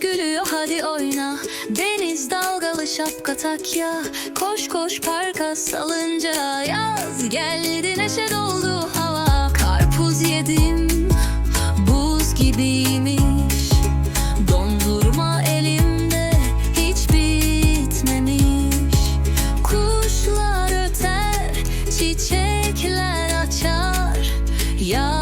Gülüyor hadi oyna. Deniz dalgalı şapka tak ya. Koş koş parka salınca Yaz geldi neşe doldu hava. Karpuz yedim buz gibiymiş. Dondurma elimde hiç bitmemiş. Kuşlar öter çiçekler açar. Yaz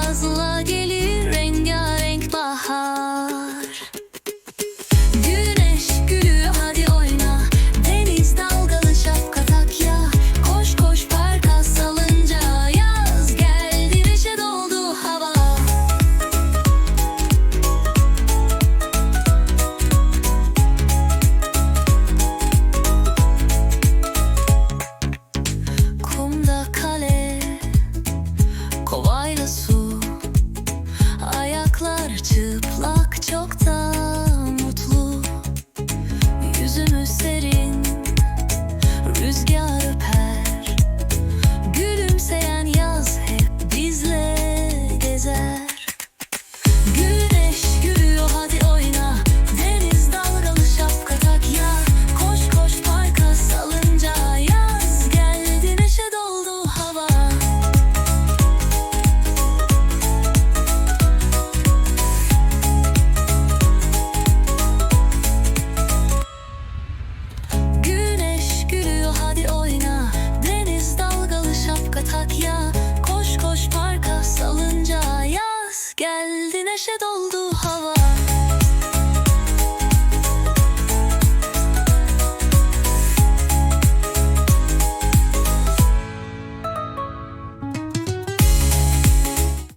Koş koş parka salınca Yaz geldi neşe doldu hava